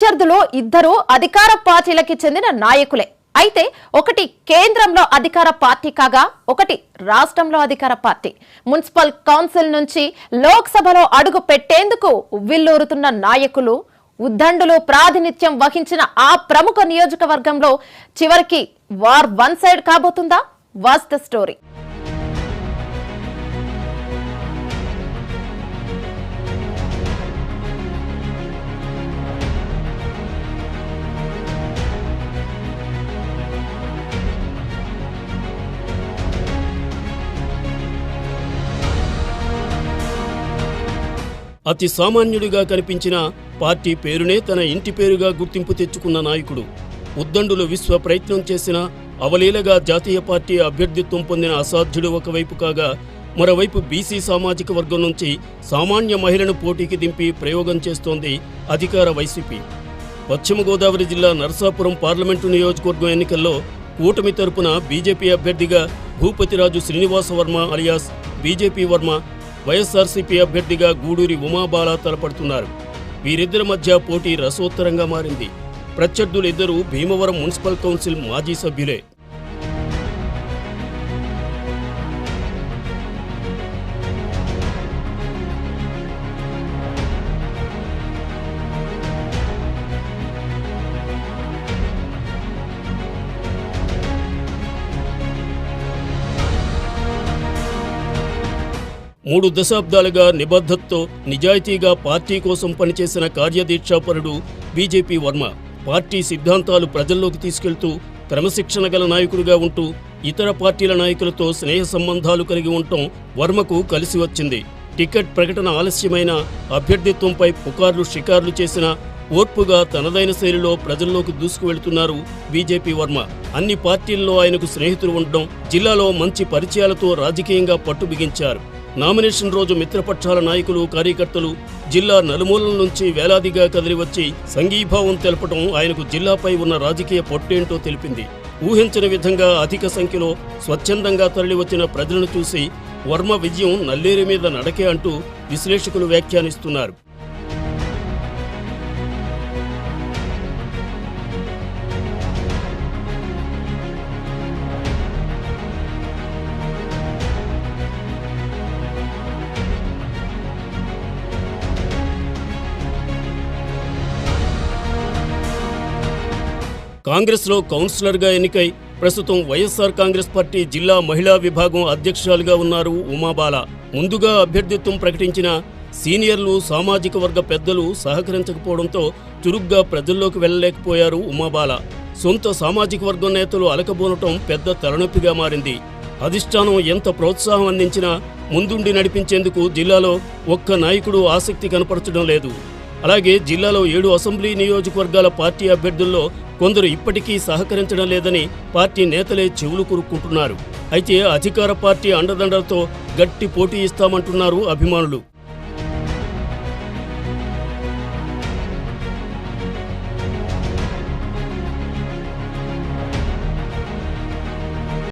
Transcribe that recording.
అభ్యర్థులు ఇద్దరు అధికార పార్టీలకి చెందిన నాయకులే. అయితే ఒకటి కేంద్రంలో అధికార పార్టీ కాగా ఒకటి రాష్ట్రంలో అధికార పార్టీ. మున్సిపల్ కౌన్సిల్ నుంచి లోక్సభలో అడుగు పెట్టేందుకు ఉవ్విల్లూరుతున్న నాయకులు ఉద్దండులు ప్రాతినిధ్యం వహించిన ఆ ప్రముఖ నియోజకవర్గంలో చివరికి war one side కాబోతుందా? Was the story. అతి సామాన్యుడిగా కనిపించిన పార్టీ పేరునే తన ఇంటి పేరుగా గుర్తింపు తెచ్చుకున్న నాయకుడు. ఉద్దండులు విశ్వ ప్రయత్నం చేసిన అవలీలగా జాతీయ పార్టీ అభ్యర్థిత్వం పొందిన అసాధ్యుడు ఒకవైపు కాగా మరోవైపు బీసీ సామాజిక వర్గం నుంచి సామాన్య మహిళను పోటీకి దింపి ప్రయోగం చేస్తోంది అధికార వైసీపీ. పశ్చిమ గోదావరి జిల్లా నరసాపురం పార్లమెంటు నియోజకవర్గం ఎన్నికల్లో కూటమి తరపున బీజేపీ అభ్యర్థిగా Bhupathiraju Srinivasa Varma alias BJP Varma YSRCP అభ్యర్థిగా గూడూరి ఉమాబాల తలపడుతున్నారు. వీరిద్దరి మధ్య పోటీ రసోత్తరంగా మారింది. ప్రత్యర్థులిద్దరూ భీమవరం మున్సిపల్ కౌన్సిల్ మాజీ సభ్యులే. మూడు దశాబ్దాలుగా నిబద్ధతతో నిజాయితీగా పార్టీ కోసం పనిచేసిన కార్యదీక్షాపరుడు బీజేపీ వర్మ. పార్టీ సిద్ధాంతాలు ప్రజల్లోకి తీసుకెళ్తూ క్రమశిక్షణ గల నాయకుడిగా ఉంటూ ఇతర పార్టీల నాయకులతో స్నేహ సంబంధాలు కలిగి ఉండటం వర్మకు కలిసి వచ్చింది. టికెట్ ప్రకటన ఆలస్యమైన అభ్యర్థిత్వంపై పుకార్లు షికార్లు చేసిన ఓర్పుగా తనదైన శైలిలో ప్రజల్లోకి దూసుకువెళ్తున్నారు బీజేపీ వర్మ. అన్ని పార్టీల్లో ఆయనకు స్నేహితులు ఉండడం జిల్లాలో మంచి పరిచయాలతో రాజకీయంగా పట్టు బిగించారు. నామినేషన్ రోజు మిత్రపక్షాల నాయకులు కార్యకర్తలు జిల్లా నలుమూలల నుంచి వేలాదిగా కదిలివచ్చి సంఘీభావం తెలపడం ఆయనకు జిల్లాపై ఉన్న రాజకీయ పొట్టేంటో తెలిపింది. ఊహించని విధంగా అధిక సంఖ్యలో స్వచ్ఛందంగా తరలివచ్చిన ప్రజలను చూసి వర్మ విజయం నల్లేరు మీద నడకే అంటూ విశ్లేషకులు వ్యాఖ్యానిస్తున్నారు. కాంగ్రెస్లో కౌన్సిలర్గా ఎన్నికై ప్రస్తుతం వైఎస్ఆర్ కాంగ్రెస్ పార్టీ జిల్లా మహిళా విభాగం అధ్యక్షురాలుగా ఉన్నారు ఉమాబాల. ముందుగా అభ్యర్థిత్వం ప్రకటించిన సీనియర్లు సామాజిక వర్గ పెద్దలు సహకరించకపోవడంతో చురుగ్గా ప్రజల్లోకి వెళ్ళలేకపోయారు ఉమాబాల. సొంత సామాజిక వర్గం నేతలు అలకబోనటం పెద్ద తలనొప్పిగా మారింది. అధిష్టానం ఎంత ప్రోత్సాహం అందించినా ముందుండి నడిపించేందుకు జిల్లాలో ఒక్క నాయకుడు ఆసక్తి కనపరచడం లేదు. అలాగే జిల్లాలో ఏడు అసెంబ్లీ నియోజకవర్గాల పార్టీ అభ్యర్థుల్లో కొందరు ఇప్పటికీ సహకరించడం లేదని పార్టీ నేతలే చెవులు కురుక్కుంటున్నారు. అయితే అధికార పార్టీ అండదండలతో గట్టి పోటీ ఇస్తామంటున్నారు అభిమానులు.